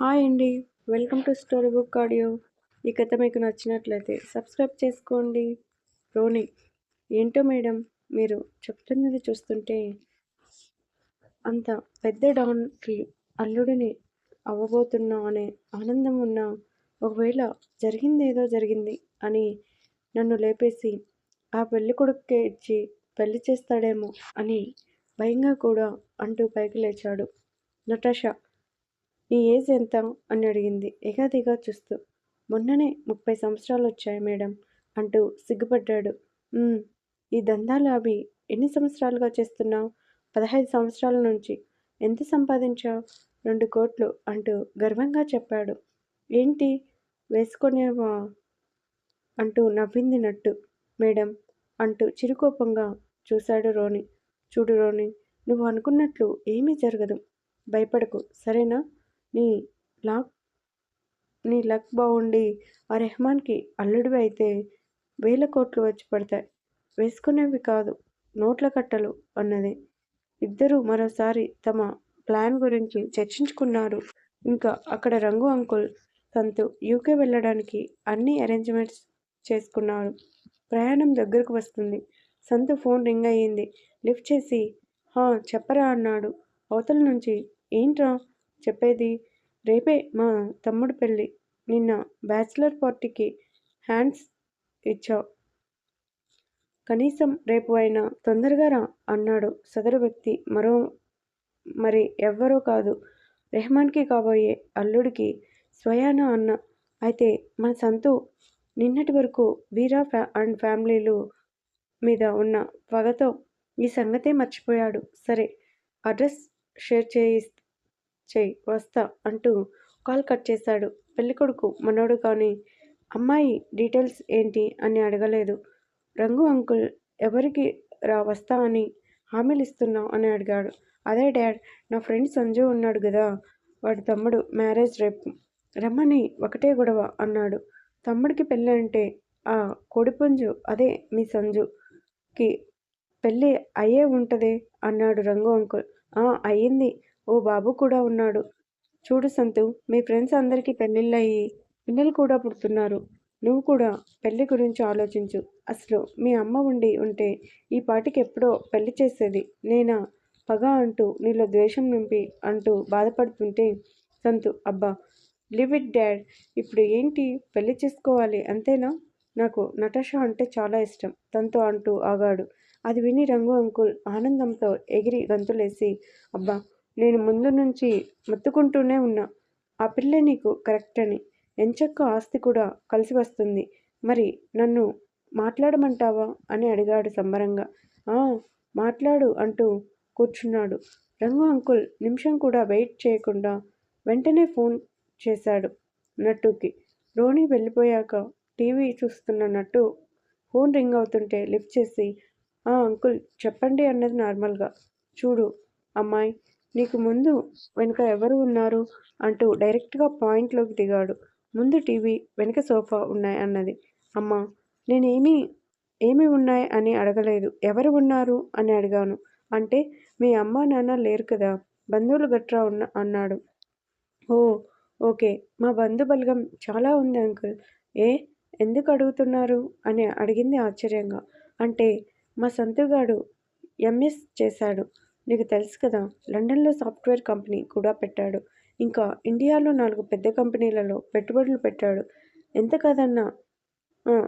Hi అండి. Welcome to story book audio. ఈ కథ మీకు నచ్చినట్లయితే సబ్స్క్రైబ్ చేసుకోండి. రోని ఏంటో మేడం మీరు చెప్తున్నది చూస్తుంటే అంత పెద్ద డాన్కి అల్లుడిని అవ్వబోతున్నా అనే ఆనందం ఉన్న ఒకవేళ జరిగిందేదో జరిగింది అని నన్ను లేపేసి ఆ పెళ్ళి కొడుక్కే ఇచ్చి పెళ్ళి చేస్తాడేమో అని భయంగా కూడా అంటూ పైకి లేచాడు నటాషా. నీ ఏజ్ ఎంత? అని అడిగింది. ఎగాదిగా చూస్తూ. మొన్ననే ముప్పై సంవత్సరాలు వచ్చాయి మేడం అంటూ సిగ్గుపడ్డాడు. ఈ దందాలు అవి ఎన్ని సంవత్సరాలుగా చేస్తున్నావు? పదహైదు సంవత్సరాల నుంచి. ఎంత సంపాదించావు? రెండు కోట్లు అంటూ గర్వంగా చెప్పాడు. ఏంటి? వేసుకునేవా? అంటూ నవ్వింది నట్టు. మేడం అంటూ చిరుకోపంగా చూశాడు రోని. చూడు రోని నువ్వు అనుకున్నట్లు ఏమీ జరగదు. భయపడకు. సరేనా? నీ లాక్ నీ లక్ బాగుండి. ఆ రెహమాన్కి అల్లుడివి అయితే వేల కోట్లు వచ్చి పడతాయి. వేసుకునేవి కాదు నోట్ల కట్టలు అన్నది. ఇద్దరూ మరోసారి తమ ప్లాన్ గురించి చర్చించుకున్నారు. ఇంకా అక్కడ రంగు అంకుల్ సంతు యూకే వెళ్ళడానికి అన్ని అరేంజ్మెంట్స్ చేసుకున్నారు ప్రయాణం దగ్గరకు వస్తుంది. సంతు ఫోన్ రింగ్ అయ్యింది. లిఫ్ట్ చేసి హా చెప్పరా అన్నాడు. అవతల నుంచి ఏంట్రా? చెప్పేది? రేపే మా తమ్ముడు పెళ్ళి. నిన్న బ్యాచిలర్ పార్టీకి హ్యాండ్స్ ఇచ్చావు. కనీసం రేపు అయినా తొందరగా రా అన్నాడు సదరు వ్యక్తి. మరో మరి ఎవ్వరూ కాదు. రెహమాన్కి కాబోయే అల్లుడికి స్వయాన అన్న. అయితే మన సంతు నిన్నటి వరకు వీరా ఫ్యా అండ్ ఫ్యామిలీలు మీద ఉన్న పగతో ఈ సంగతే మర్చిపోయాడు. సరే అడ్రస్ షేర్ చేయి వస్తా అంటూ కాల్ కట్ చేశాడు. పెళ్ళికొడుకు మనోడు కానీ అమ్మాయి డీటెయిల్స్ ఏంటి అని అడగలేదు. రంగు అంకుల్ ఎవరికి రా వస్తా అని హామీలు ఇస్తున్నావు అని అడిగాడు. అదే డాడ్ నా ఫ్రెండ్ సంజు ఉన్నాడు కదా వాడి తమ్ముడు మ్యారేజ్ రేపు రమ్మని ఒకటే గొడవ అన్నాడు. తమ్ముడికి పెళ్ళి అంటే ఆ కోడిపుంజు అదే మీ సంజుకి పెళ్ళి అయ్యే ఉంటుంది అన్నాడు రంగు అంకుల్. అయ్యింది. ఓ బాబు కూడా ఉన్నాడు. చూడు సంతు మీ ఫ్రెండ్స్ అందరికీ పెళ్ళిళ్ళయ్యి పిల్లలు కూడా పుడుతున్నారు. నువ్వు కూడా పెళ్ళి గురించి ఆలోచించు. అసలు మీ అమ్మ ఉండి ఉంటే ఈ పాటికి ఎప్పుడో పెళ్ళి చేసేది. నేనా? పగ అంటూ నీలో ద్వేషం నింపి అంటూ బాధపడుతుంటే సంతు అబ్బా లివ్ ఇట్ డాడ్ ఇప్పుడు ఏంటి పెళ్ళి చేసుకోవాలి అంతేనా? నాకు నటాషా అంటే చాలా ఇష్టం తనతో అంటూ ఆగాడు. అది విని రంగు అంకుల్ ఆనందంతో ఎగిరి గంతులేసి అబ్బా నేను ముందు నుంచి మొత్తుకుంటూనే ఉన్నా. ఆ పిల్ల నీకు కరెక్ట్ అని. ఎంచక్క ఆస్తి కూడా కలిసి వస్తుంది. మరి నన్ను మాట్లాడమంటావా? అని అడిగాడు సంబరంగా. మాట్లాడు అంటూ కూర్చున్నాడు. రంగు అంకుల్ నిమిషం కూడా వెయిట్ చేయకుండా వెంటనే ఫోన్ చేశాడు నట్టుకి. రోణి వెళ్ళిపోయాక టీవీ చూస్తున్న నట్టు ఫోన్ రింగ్ అవుతుంటే లిఫ్ట్ చేసి ఆ అంకుల్ చెప్పండి అన్నది నార్మల్గా. చూడు అమ్మాయి నీకు ముందు వెనుక ఎవరు ఉన్నారు? అంటూ డైరెక్ట్గా పాయింట్లోకి దిగాడు. ముందు టీవీ వెనుక సోఫా ఉన్నాయి అన్నది. అమ్మ నేనేమి ఏమి ఉన్నాయి అని అడగలేదు. ఎవరు ఉన్నారు? అని అడిగాను. అంటే మీ అమ్మ నాన్న లేరు కదా? బంధువులు గట్రా ఉన్న అన్నాడు. Oh okay. మా బంధు బలగం చాలా ఉంది అంకుల్. ఏ ఎందుకు అడుగుతున్నారు? అని అడిగింది ఆశ్చర్యంగా. అంటే మా సంతుగాడు ఎంఎస్ చేశాడు. నీకు తెలుసు కదా లండన్లో సాఫ్ట్వేర్ కంపెనీ కూడా పెట్టాడు. ఇంకా ఇండియాలో నాలుగు పెద్ద కంపెనీలలో పెట్టుబడులు పెట్టాడు. ఎంత కాదన్నా?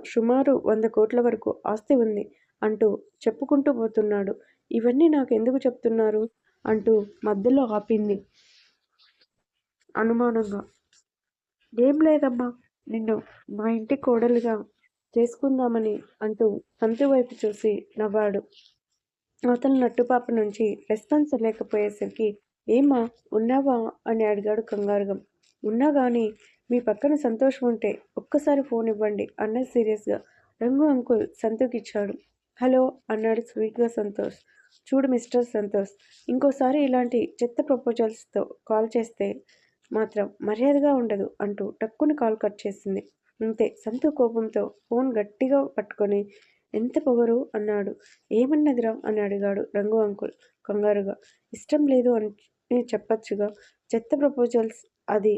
సుమారు వంద కోట్ల వరకు ఆస్తి ఉంది అంటూ చెప్పుకుంటూ పోతున్నాడు. ఇవన్నీ నాకు ఎందుకు చెప్తున్నారు? అంటూ మధ్యలో ఆపింది. అనుమానంగా. ఏం లేదమ్మా నిన్ను మా ఇంటి కోడలుగా చేసుకుందామని అంటూ సంతు వైపు చూసి నవ్వాడు. అవతల నట్టుపాప నుంచి రెస్పాన్స్ లేకపోయేసరికి ఏమా ఉన్నావా? అని అడిగాడు కంగారుగా. ఉన్నా కానీ మీ పక్కన సంతోషం ఉంటే ఒక్కసారి ఫోన్ ఇవ్వండి అన్నది సీరియస్గా. రంగు అంకుల్ సంతోకిచ్చాడు. హలో అన్నాడు స్వీట్గా సంతోష్. చూడు మిస్టర్ సంతోష్ ఇంకోసారి ఇలాంటి చెత్త ప్రపోజల్స్తో కాల్ చేస్తే మాత్రం మర్యాదగా ఉండదు అంటూ టక్కుని కాల్ కట్ చేసింది. అంతే సంతు కోపంతో ఫోన్ గట్టిగా పట్టుకొని ఎంత పొగరు? అన్నాడు. ఏమన్నదిరా? అని అడిగాడు రంగు అంకుల్ కంగారుగా. ఇష్టం లేదు అని చెప్పచ్చుగా. చెత్త ప్రపోజల్స్ అది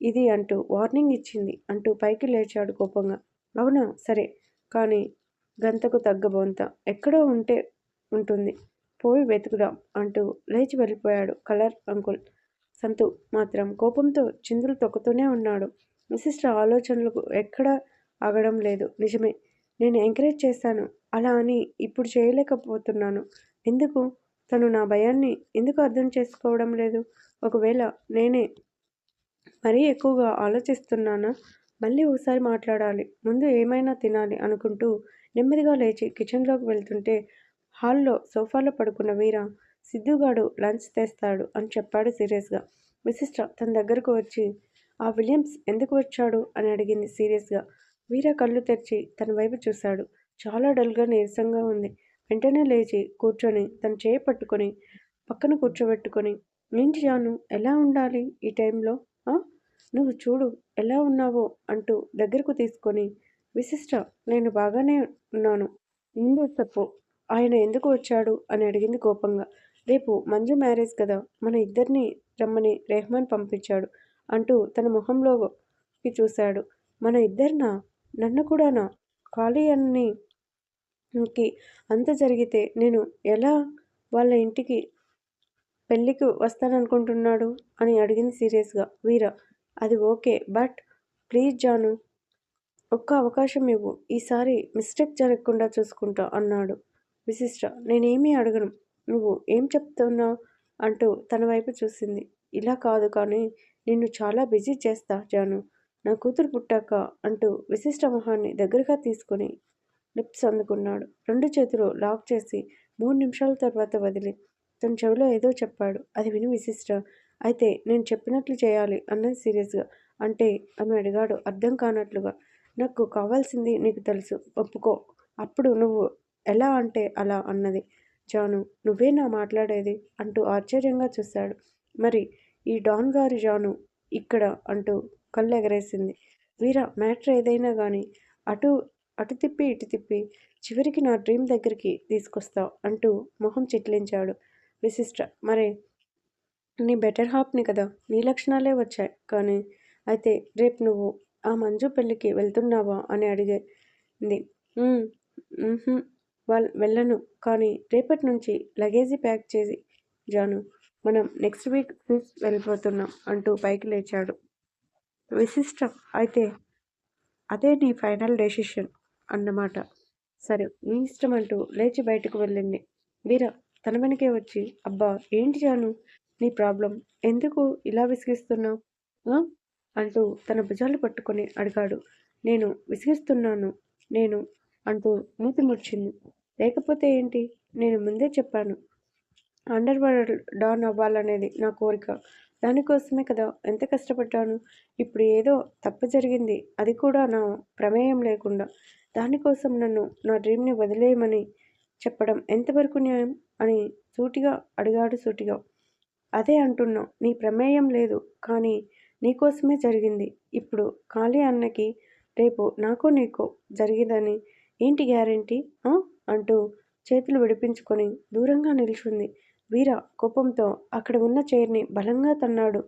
ఇది అంటూ వార్నింగ్ ఇచ్చింది అంటూ పైకి లేచాడు కోపంగా. అవునా? సరే. కానీ గంతకు తగ్గ బొంత. ఎక్కడో ఉంటే ఉంటుంది. పోయి వెతుకుదాం అంటూ లేచి వెళ్ళిపోయాడు కలర్ అంకుల్. సంతు మాత్రం కోపంతో చిందులు తొక్కుతూనే ఉన్నాడు. విశిష్ట ఆలోచనలకు ఎక్కడ ఆగడం లేదు. నిజమే. నేను ఎంకరేజ్ చేశాను. అలా అని ఇప్పుడు చేయలేకపోతున్నాను. ఎందుకు? తను నా భయాన్ని ఎందుకు అర్థం చేసుకోవడం లేదు? ఒకవేళ నేనే మరీ ఎక్కువగా ఆలోచిస్తున్నానా? మళ్ళీ ఒకసారి మాట్లాడాలి. ముందు ఏమైనా తినాలి అనుకుంటూ నెమ్మదిగా లేచి కిచెన్లోకి వెళ్తుంటే హాల్లో సోఫాలో పడుకున్న వీర సిద్ధుగాడు లంచ్ తెస్తాడు అని చెప్పాడు సీరియస్గా. విశిష్ట తన దగ్గరకు వచ్చి ఆ విలియమ్స్ ఎందుకు వచ్చాడు? అని అడిగింది సీరియస్గా. వీర కళ్ళు తెరిచి తన వైపు చూశాడు. చాలా డల్గా నీరసంగా ఉంది. వెంటనే లేచి కూర్చొని తన చేయి పట్టుకొని పక్కన కూర్చోబెట్టుకొని ఏంటి జాను ఎలా ఉండాలి ఈ టైంలో? నువ్వు చూడు ఎలా ఉన్నావో అంటూ దగ్గరకు తీసుకొని విశిష్ట నేను బాగానే ఉన్నాను. ముందు చెప్పు ఆయన ఎందుకు వచ్చాడు? అని అడిగింది కోపంగా. రేపు మంజు మ్యారేజ్ కదా మన ఇద్దరిని రమ్మని రెహమాన్ పంపించాడు అంటూ తన ముఖంలోకి చూశాడు. మన ఇద్దరినా? నన్ను కూడానా? ఖాళీ అన్ని అంత జరిగితే నేను ఎలా వాళ్ళ ఇంటికి పెళ్ళికి వస్తాననుకుంటున్నాడు? అని అడిగింది సీరియస్గా. వీర అది ఓకే బట్ ప్లీజ్ జాను ఒక్క అవకాశం ఇవ్వు. ఈసారి మిస్టేక్ జరగకుండా చూసుకుంటా అన్నాడు. విశిష్ట నేనేమీ అడగను. నువ్వు ఏం చెప్తున్నావు? అంటూ తన వైపు చూసింది. ఇలా కాదు కానీ నిన్ను చాలా బిజీ చేస్తా జాను. నా కూతురు పుట్టాక అంటూ విశిష్ట మొహాన్ని దగ్గరగా తీసుకుని లిప్స్ అందుకున్నాడు. రెండు చేతులు లాక్ చేసి మూడు నిమిషాల తర్వాత వదిలి తన చెవిలో ఏదో చెప్పాడు. అది విని విశిష్ట. అయితే నేను చెప్పినట్లు చేయాలి అన్నది సీరియస్గా అంటే అని అడిగాడు అర్థం కానట్లుగా. నాకు కావాల్సింది నీకు తెలుసు. ఒప్పుకో. అప్పుడు నువ్వు ఎలా అంటే అలా అన్నది. జాను నువ్వే నా మాట్లాడేది అంటూ ఆశ్చర్యంగా చూశాడు. మరి ఈ డాన్ గారి జాను ఇక్కడ అంటూ కళ్ళు ఎగరేసింది. వీర మ్యాటర్ ఏదైనా కానీ అటు అటు తిప్పి ఇటు తిప్పి చివరికి నా డ్రీమ్ దగ్గరికి తీసుకొస్తావు అంటూ మొహం చిట్లించాడు విశిష్ట. మరే నీ బెటర్ హాప్ని కదా నీ లక్షణాలే వచ్చాయి. కానీ అయితే రేపు నువ్వు ఆ మంజు పెళ్ళికి వెళ్తున్నావా? అని అడిగింది. వాళ్ళు వెళ్ళను. కానీ రేపటి నుంచి లగేజీ ప్యాక్ చేసి జాను మనం నెక్స్ట్ వీక్ వెళ్ళిపోతున్నాం అంటూ పైకి లేచాడు. విశిష్టం. అయితే అదే నీ ఫైనల్ డెసిషన్ అన్నమాట. సరే నీ ఇష్టం అంటూ లేచి బయటకు వెళ్ళింది. వీర తన వెనకే వచ్చి అబ్బా ఏంటి జాను? నీ ప్రాబ్లం ఎందుకు ఇలా విసిగిస్తున్నావు? అంటూ తన భుజాలు పట్టుకొని అడిగాడు. నేను విసిగిస్తున్నాను నేను అంటూ మూతి ముడిచింది. లేకపోతే ఏంటి? నేను ముందే చెప్పాను. అండర్ వరల్డ్ డాన్ అవ్వాలనేది నా కోరిక. దానికోసమే కదా ఎంత కష్టపడ్డాను? ఇప్పుడు ఏదో తప్పు జరిగింది. అది కూడా నా ప్రమేయం లేకుండా. దానికోసం నన్ను నా డ్రీమ్ని వదిలేయమని చెప్పడం ఎంతవరకు న్యాయం? అని సూటిగా అడిగాడు సూటిగా. అదే అంటున్నావు నీ ప్రమేయం లేదు కానీ నీకోసమే జరిగింది. ఇప్పుడు ఖాళీ అన్నకి రేపు నాకు నీకో జరిగిందని ఏంటి గ్యారంటీ? అంటూ చేతులు విడిపించుకొని దూరంగా నిల్చుంది. వీర కోపంతో అక్కడ ఉన్న చైర్ని బలంగా తన్నాడు.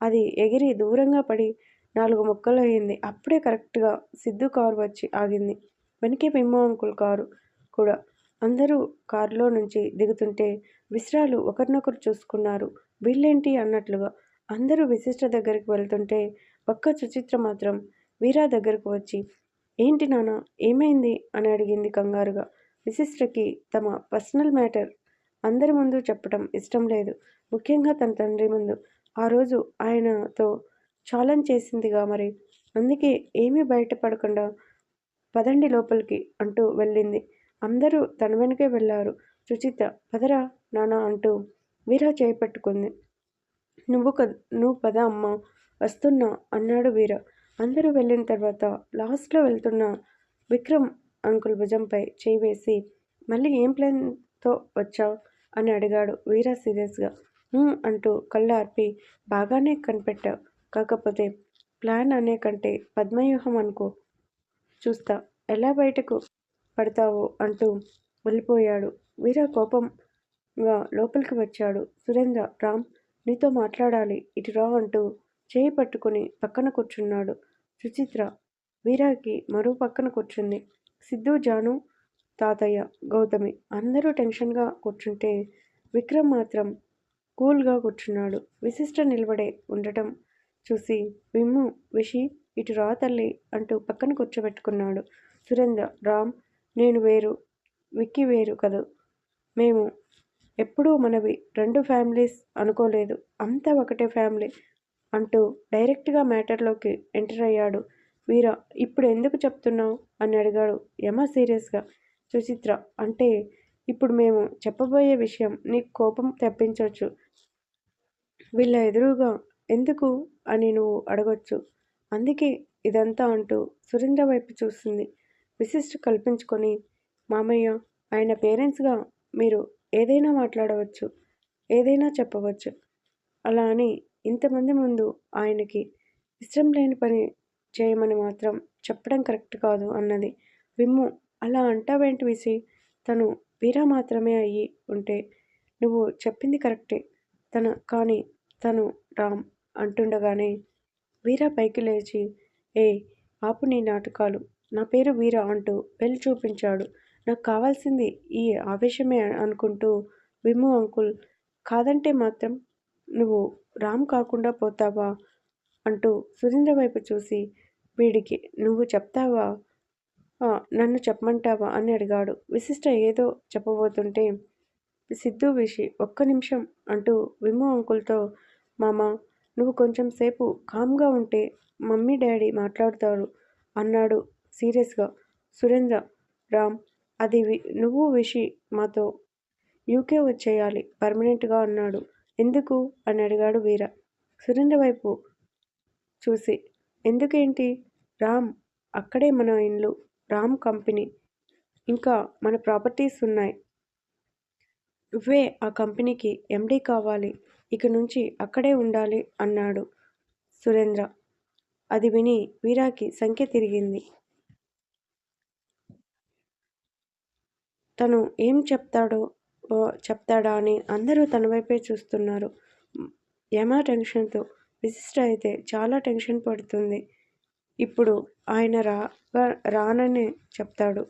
అది ఎగిరి దూరంగా పడి నాలుగు ముక్కలు అయింది. అప్పుడే కరెక్ట్గా సిద్ధు కారు వచ్చి ఆగింది. వెనకే బిమ్మో అంకుల్ కారు కూడా. అందరూ కారులో నుంచి దిగుతుంటే విశ్రాలు ఒకరినొకరు చూసుకున్నారు. వీళ్ళేంటి అన్నట్లుగా అందరూ విశిష్ట దగ్గరికి వెళ్తుంటే ఒక్క సుచిత్ర మాత్రం వీరా దగ్గరకు వచ్చి ఏంటి నాన్న ఏమైంది? అని అడిగింది కంగారుగా. విశిష్టకి తమ పర్సనల్ మ్యాటర్ అందరి ముందు చెప్పటం ఇష్టం లేదు. ముఖ్యంగా తన తండ్రి ముందు. ఆ రోజు ఆయనతో ఛాలెంజ్ చేసిందిగా మరి. అందుకే ఏమీ బయటపడకుండా పదండి లోపలికి అంటూ వెళ్ళింది. అందరూ తన వెనుకే వెళ్ళారు. సుచిత పదరా నానా అంటూ వీరా చేపట్టుకుంది. నువ్వు క నువ్వు పద అమ్మ వస్తున్నా అన్నాడు వీర అందరూ వెళ్ళిన తర్వాత లాస్ట్లో వెళ్తున్న విక్రమ్ అంకుల్ భుజంపై చేయి వేసి మళ్ళీ ఏం ప్లాన్తో వచ్చావు? అని అడిగాడు వీరా సీరియస్గా. అంటూ కళ్ళార్పి బాగానే కనిపెట్టావు. కాకపోతే ప్లాన్ అనే కంటే పద్మవ్యూహం అనుకో. చూస్తా. ఎలా బయటకు పడతావో అంటూ వెళ్ళిపోయాడు. వీర కోపంగా లోపలికి వచ్చాడు. సురేంద్ర రామ్ నీతో మాట్లాడాలి. ఇటు రా అంటూ చేయి పట్టుకుని పక్కన కూర్చున్నాడు. సుచిత్ర వీరాకి మరో పక్కన కూర్చుంది. సిద్ధు జాను తాతయ్య గౌతమి అందరూ టెన్షన్గా కూర్చుంటే విక్రమ్ మాత్రం కూల్గా కూర్చున్నాడు. విశిష్ట నిలబడే ఉండటం చూసి విమ్ము విషి ఇటు రా తల్లి అంటూ పక్కన కూర్చోబెట్టుకున్నాడు. సురేంద్ర రామ్ నేను వేరు విక్కీ వేరు కదూ? మేము ఎప్పుడూ మనవి రెండు ఫ్యామిలీస్ అనుకోలేదు. అంతా ఒకటే ఫ్యామిలీ అంటూ డైరెక్ట్గా మ్యాటర్లోకి ఎంటర్ అయ్యాడు. వీరా ఇప్పుడు ఎందుకు చెప్తున్నావు? అని అడిగాడు యమ సీరియస్గా. సుచిత్ర అంటే ఇప్పుడు మేము చెప్పబోయే విషయం నీకు కోపం తెప్పించవచ్చు వీళ్ళ ఎదురుగా ఎందుకు అని నువ్వు అడగొచ్చు. అందుకే ఇదంతా అంటూ సురేంద్ర వైపు చూస్తుంది. విశిష్ట కల్పించుకొని మామయ్య ఆయన పేరెంట్స్గా మీరు ఏదైనా మాట్లాడవచ్చు ఏదైనా చెప్పవచ్చు. అలా అని ఇంతమంది ముందు ఆయనకి ఇష్టం లేని పని చేయమని మాత్రం చెప్పడం కరెక్ట్ కాదు అన్నది విమ్ము అలా అంటావేంటి విసి తను వీరా మాత్రమే అయ్యి ఉంటే నువ్వు చెప్పింది కరెక్టే. తన కానీ తను రామ్ అంటుండగానే వీరా పైకి లేచి ఏ ఆపు నీ నాటకాలు. నా పేరు వీరా అంటూ బెల్ చూపించాడు. నాకు కావాల్సింది ఈ ఆవేశమే అనుకుంటూ విమ్ము అంకుల్ కాదంటే మాత్రం నువ్వు రామ్ కాకుండా పోతావా? అంటూ సురేంద్ర వైపు చూసి వీడికి నువ్వు చెప్తావా? నన్ను చెప్పమంటావా? అని అడిగాడు. విశిష్ట ఏదో చెప్పబోతుంటే సిద్ధు విషి ఒక్క నిమిషం అంటూ విమ్ము అంకుల్తో మామ నువ్వు కొంచెం సేపు కామ్గా ఉంటే మమ్మీ డాడీ మాట్లాడతారు అన్నాడు సీరియస్గా. సురేంద్ర రామ్ అది నువ్వు విషి మాతో యూకే వచ్చేయాలి పర్మనెంట్గా అన్నాడు. ఎందుకు? అని అడిగాడు వీర. సురేంద్ర వైపు చూసి ఎందుకేంటి? రామ్ అక్కడే మన ఇల్లు రామ్ కంపెనీ. ఇంకా మన ప్రాపర్టీస్ ఉన్నాయి. నువ్వే ఆ కంపెనీకి ఎండీ కావాలి. ఇక నుంచి అక్కడే ఉండాలి అన్నాడు సురేంద్ర. అది విని వీరాకి సంఖ్య తిరిగింది. తను ఏం చెప్తాడో చెప్తాడా అని అందరూ తన వైపే చూస్తున్నారు. ఏమా టెన్షన్తో. విశిష్ట అయితే చాలా టెన్షన్ పడుతుంది. ఇప్పుడు ఆయన రా రానని చెప్తాడు.